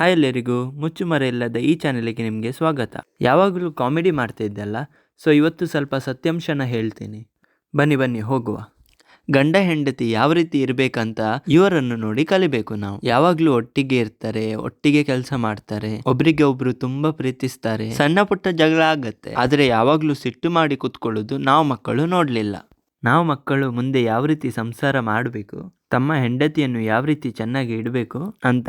Hi ಎಲ್ಲರಿಗೂ ಮುಚ್ಚುಮರೆ ಇಲ್ಲದ ಈ ಚಾನೆಲ್ಗೆ ನಿಮಗೆ ಸ್ವಾಗತ. ಯಾವಾಗಲೂ ಕಾಮಿಡಿ ಮಾಡ್ತಾ ಇದ್ದಲ್ಲ, ಸೊ ಇವತ್ತು ಸ್ವಲ್ಪ ಸತ್ಯಾಂಶನ ಹೇಳ್ತೀನಿ. ಬನ್ನಿ ಬನ್ನಿ, ಹೋಗುವ. ಗಂಡ ಹೆಂಡತಿ ಯಾವ ರೀತಿ ಇರಬೇಕಂತ ಇವರನ್ನು ನೋಡಿ ಕಲಿಬೇಕು ನಾವು. ಯಾವಾಗ್ಲೂ ಒಟ್ಟಿಗೆ ಇರ್ತಾರೆ, ಒಟ್ಟಿಗೆ ಕೆಲಸ ಮಾಡ್ತಾರೆ, ಒಬ್ರಿಗೆ ಒಬ್ರು ತುಂಬಾ ಪ್ರೀತಿಸ್ತಾರೆ. ಸಣ್ಣ ಪುಟ್ಟ ಜಗಳ ಆಗತ್ತೆ, ಆದ್ರೆ ಯಾವಾಗ್ಲೂ ಸಿಟ್ಟು ಮಾಡಿ ಕುತ್ಕೊಳ್ಳೋದು ನಾವು ಮಕ್ಕಳು ನೋಡ್ಲಿಲ್ಲ. ನಾವು ಮಕ್ಕಳು ಮುಂದೆ ಯಾವ ರೀತಿ ಸಂಸಾರ ಮಾಡಬೇಕು? ತಮ್ಮ ಹೆಂಡತಿಯನ್ನು ಯಾವ ರೀತಿ ಚೆನ್ನಾಗಿ ಇಡಬೇಕು ಅಂತ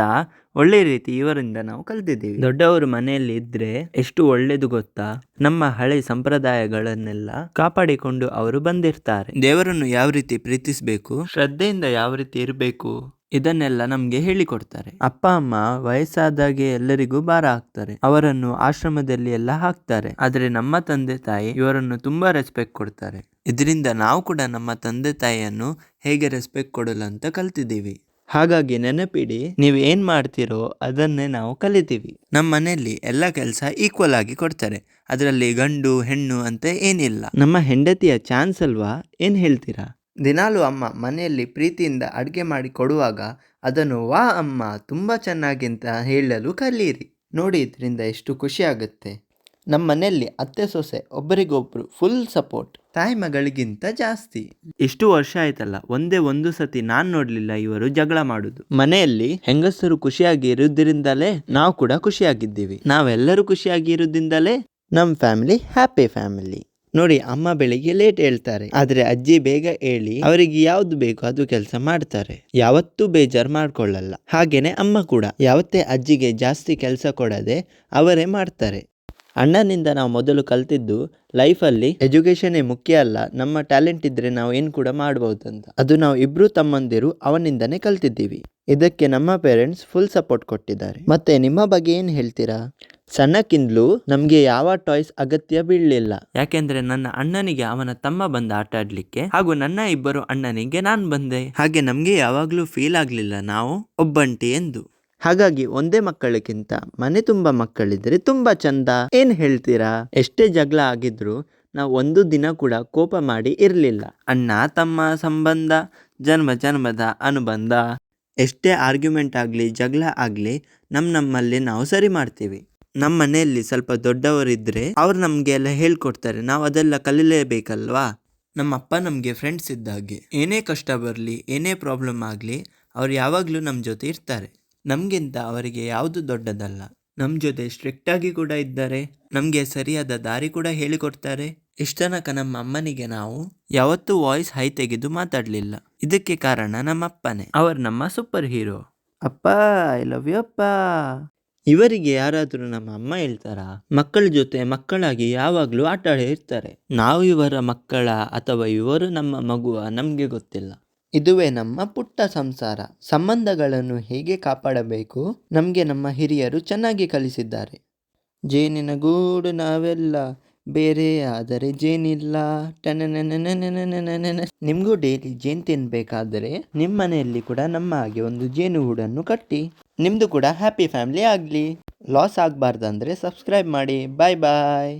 ಒಳ್ಳೆ ರೀತಿ ಇವರಿಂದ ನಾವು ಕಲ್ತಿದ್ದೀವಿ. ದೊಡ್ಡವರು ಮನೆಯಲ್ಲಿ ಇದ್ರೆ ಎಷ್ಟು ಒಳ್ಳೇದು ಗೊತ್ತಾ? ನಮ್ಮ ಹಳೆ ಸಂಪ್ರದಾಯಗಳನ್ನೆಲ್ಲ ಕಾಪಾಡಿಕೊಂಡು ಅವರು ಬಂದಿರ್ತಾರೆ. ದೇವರನ್ನು ಯಾವ ರೀತಿ ಪ್ರೀತಿಸಬೇಕು? ಶ್ರದ್ಧೆಯಿಂದ ಯಾವ ರೀತಿ ಇರಬೇಕು? ಇದನ್ನೆಲ್ಲ ನಮ್ಗೆ ಹೇಳಿಕೊಡ್ತಾರೆ. ಅಪ್ಪ ಅಮ್ಮ ವಯಸ್ಸಾದಾಗೆ ಎಲ್ಲರಿಗೂ ಭಾರ ಹಾಕ್ತಾರೆ. ಅವರನ್ನು ಆಶ್ರಮದಲ್ಲಿ ಎಲ್ಲ ಹಾಕ್ತಾರೆ. ಆದ್ರೆ ನಮ್ಮ ತಂದೆ ತಾಯಿ ಇವರನ್ನು ತುಂಬಾ ರೆಸ್ಪೆಕ್ಟ್ ಕೊಡ್ತಾರೆ. ಇದರಿಂದ ನಾವು ಕೂಡ ನಮ್ಮ ತಂದೆ ತಾಯಿಯನ್ನು ಹೇಗೆ ರೆಸ್ಪೆಕ್ಟ್ ಕೊಡಲು ಅಂತ ಕಲ್ತಿದ್ದೀವಿ. ಹಾಗಾಗಿ ನೆನಪಿಡಿ ನೀವು ಏನು ಮಾಡ್ತೀರೋ ಅದನ್ನೇ ನಾವು ಕಲಿತೀವಿ. ನಮ್ಮ ಮನೆಯಲ್ಲಿ ಎಲ್ಲ ಕೆಲಸ ಈಕ್ವಲ್ ಆಗಿ ಕೊಡ್ತಾರೆ. ಅದರಲ್ಲಿ ಗಂಡು ಹೆಣ್ಣು ಅಂತ ಏನಿಲ್ಲ. ನಮ್ಮ ಹೆಂಡತಿಯ ಚಾನ್ಸ್ ಅಲ್ವಾ? ಏನು ಹೇಳ್ತೀರಾ? ದಿನಾಲು ಅಮ್ಮ ಮನೆಯಲ್ಲಿ ಪ್ರೀತಿಯಿಂದ ಅಡುಗೆ ಮಾಡಿ ಕೊಡುವಾಗ ಅದನ್ನು ವಾ ಅಮ್ಮ ತುಂಬ ಚೆನ್ನಾಗಿ ಅಂತ ಹೇಳಲು ಕಲಿಯಿರಿ. ನೋಡಿ ಇದರಿಂದ ಎಷ್ಟು ಖುಷಿ ಆಗುತ್ತೆ. ನಮ್ಮ ಮನೆಯಲ್ಲಿ ಅತ್ತೆ ಸೊಸೆ ಒಬ್ಬರಿಗೊಬ್ರು ಫುಲ್ ಸಪೋರ್ಟ್ ತಾಯಿ ಮಗಳಿಗಿಂತ ಜಾಸ್ತಿ. ಇಷ್ಟು ವರ್ಷ ಆಯ್ತಲ್ಲ ಒಂದೇ ಒಂದು ಸತಿ ನಾನ್ ನೋಡ್ಲಿಲ್ಲ ಇವರು ಜಗಳ ಮಾಡುದು. ಮನೆಯಲ್ಲಿ ಹೆಂಗಸರು ಖುಷಿಯಾಗಿ ಇರುವುದರಿಂದಲೇ ನಾವು ಕೂಡ ಖುಷಿಯಾಗಿದ್ದೀವಿ. ನಾವೆಲ್ಲರೂ ಖುಷಿಯಾಗಿ ಇರುವುದರಿಂದಲೇ ನಮ್ಮ ಫ್ಯಾಮಿಲಿ ಹ್ಯಾಪಿ ಫ್ಯಾಮಿಲಿ ನೋಡಿ ಅಮ್ಮ ಬೆಳಿಗ್ಗೆ ಲೇಟ್ ಹೇಳ್ತಾರೆ. ಆದ್ರೆ ಅಜ್ಜಿ ಬೇಗ ಹೇಳಿ ಅವರಿಗೆ ಯಾವ್ದು ಬೇಕು ಅದು ಕೆಲಸ ಮಾಡ್ತಾರೆ. ಯಾವತ್ತೂ ಬೇಜಾರು ಮಾಡ್ಕೊಳ್ಳಲ್ಲ. ಹಾಗೇನೆ ಅಮ್ಮ ಕೂಡ. ಯಾವತ್ತೇ ಅಜ್ಜಿಗೆ ಜಾಸ್ತಿ ಕೆಲಸ ಕೊಡದೆ ಅವರೇ ಮಾಡ್ತಾರೆ. ಅಣ್ಣನಿಂದ ನಾವು ಮೊದಲು ಕಲ್ತಿದ್ದು ಲೈಫಲ್ಲಿ ಎಜುಕೇಷನೇ ಮುಖ್ಯ ಅಲ್ಲ, ನಮ್ಮ ಟ್ಯಾಲೆಂಟ್ ಇದ್ರೆ ನಾವು ಏನು ಕೂಡ ಮಾಡ್ಬೋದಂತ ಅದು ನಾವು ಇಬ್ಬರು ತಮ್ಮಂದಿರು ಅವನಿಂದನೇ ಕಲ್ತಿದ್ದೀವಿ. ಇದಕ್ಕೆ ನಮ್ಮ ಪೇರೆಂಟ್ಸ್ ಫುಲ್ ಸಪೋರ್ಟ್ ಕೊಟ್ಟಿದ್ದಾರೆ. ಮತ್ತೆ ನಿಮ್ಮ ಬಗ್ಗೆ ಏನು ಹೇಳ್ತೀರಾ? ಸಣ್ಣಕ್ಕಿಂದಲೂ ನಮಗೆ ಯಾವ ಟಾಯ್ಸ್ ಅಗತ್ಯ ಬೀಳಲಿಲ್ಲ. ಯಾಕೆಂದ್ರೆ ನನ್ನ ಅಣ್ಣನಿಗೆ ಅವನ ತಮ್ಮ ಬಂದ ಆಟ ಆಡ್ಲಿಕ್ಕೆ ಹಾಗೂ ನನ್ನ ಇಬ್ಬರು ಅಣ್ಣನಿಗೆ ನಾನು ಬಂದೆ. ಹಾಗೆ ನಮಗೆ ಯಾವಾಗಲೂ ಫೀಲ್ ಆಗಲಿಲ್ಲ ನಾವು ಒಬ್ಬಂಟಿ ಎಂದು. ಹಾಗಾಗಿ ಒಂದೇ ಮಕ್ಕಳಿಗಿಂತ ಮನೆ ತುಂಬ ಮಕ್ಕಳಿದ್ರೆ ತುಂಬಾ ಚಂದ. ಏನ್ ಹೇಳ್ತೀರಾ? ಎಷ್ಟೇ ಜಗಳ ಆಗಿದ್ರು ನಾವು ಒಂದು ದಿನ ಕೂಡ ಕೋಪ ಮಾಡಿ ಇರಲಿಲ್ಲ. ಅಣ್ಣ, ತಮ್ಮ ಸಂಬಂಧ, ಜನ್ಮ, ಜನ್ಮದ ಅನುಬಂಧ. ಎಷ್ಟೇ ಆರ್ಗ್ಯುಮೆಂಟ್ ಆಗಲಿ, ಜಗಳ ಆಗಲಿ ನಮ್ಮ ನಮ್ಮಲ್ಲಿ ನಾವು ಸರಿ ಮಾಡ್ತೀವಿ. ನಮ್ಮ ಮನೆಯಲ್ಲಿ ಸ್ವಲ್ಪ ದೊಡ್ಡವರಿದ್ದರೆ ಅವ್ರು ನಮಗೆ ಎಲ್ಲ ಹೇಳ್ಕೊಡ್ತಾರೆ. ನಾವು ಅದೆಲ್ಲ ಕಲೀಲೇಬೇಕಲ್ವಾ? ನಮ್ಮ ಅಪ್ಪ ನಮಗೆ ಫ್ರೆಂಡ್ಸ್ ಇದ್ದಾಗೆ. ಏನೇ ಕಷ್ಟ ಬರಲಿ, ಏನೇ ಪ್ರಾಬ್ಲಮ್ ಆಗಲಿ, ಅವ್ರು ಯಾವಾಗಲೂ ನಮ್ಮ ಜೊತೆ ಇರ್ತಾರೆ. ನಮಗಿಂತ ಅವರಿಗೆ ಯಾವುದು ದೊಡ್ಡದಲ್ಲ. ನಮ್ಮ ಜೊತೆ ಸ್ಟ್ರಿಕ್ಟ್ ಆಗಿ ಕೂಡ ಇದ್ದಾರೆ. ನಮಗೆ ಸರಿಯಾದ ದಾರಿ ಕೂಡ ಹೇಳಿಕೊಡ್ತಾರೆ. ಇಷ್ಟನಕ ನಮ್ಮ ಅಮ್ಮನಿಗೆ ನಾವು ಯಾವತ್ತೂ ವಾಯ್ಸ್ ಹೈ ತೆಗೆದು ಮಾತಾಡಲಿಲ್ಲ. ಇದಕ್ಕೆ ಕಾರಣ ನಮ್ಮ ಅಪ್ಪನೇ ಅವರು ನಮ್ಮ ಸೂಪರ್ ಹೀರೋ ಅಪ್ಪ ಐ ಲವ್ ಯು ಅಪ್ಪ. ಇವರಿಗೆ ಯಾರಾದರೂ ನಮ್ಮ ಅಮ್ಮ ಹೇಳ್ತಾರಾ? ಮಕ್ಕಳ ಜೊತೆ ಮಕ್ಕಳಾಗಿ ಯಾವಾಗಲೂ ಆಟ ಇರ್ತಾರೆ. ನಾವು ಇವರ ಮಕ್ಕಳ ಅಥವಾ ಇವರು ನಮ್ಮ ಮಗುವ ನಮಗೆ ಗೊತ್ತಿಲ್ಲ. ಇದುವೇ ನಮ್ಮ ಪುಟ್ಟ ಸಂಸಾರ. ಸಂಬಂಧಗಳನ್ನು ಹೇಗೆ ಕಾಪಾಡಬೇಕು? ನಮಗೆ ನಮ್ಮ ಹಿರಿಯರು ಚೆನ್ನಾಗಿ ಕಲಿಸಿದ್ದಾರೆ. ಜೇನಿನ ಗೂಡು ನಾವೆಲ್ಲ ಬೇರೆ, ಆದರೆ ಜೇನಿಲ್ಲ. ನಿಮಗೂ ಡೈಲಿ ಜೇನು ತಿನ್ಬೇಕಾದರೆ ನಿಮ್ಮ ಮನೆಯಲ್ಲಿ ಕೂಡ ನಮ್ಮ ಹಾಗೆ ಒಂದು ಜೇನು ಗೂಡನ್ನು ಕಟ್ಟಿ. ನಿಮ್ಮದು ಕೂಡ ಹ್ಯಾಪಿ ಫ್ಯಾಮಿಲಿ ಆಗಲಿ. ಲಾಸ್ ಆಗಬಾರ್ದಂದ್ರೆ ಸಬ್ಸ್ಕ್ರೈಬ್ ಮಾಡಿ. Bye bye.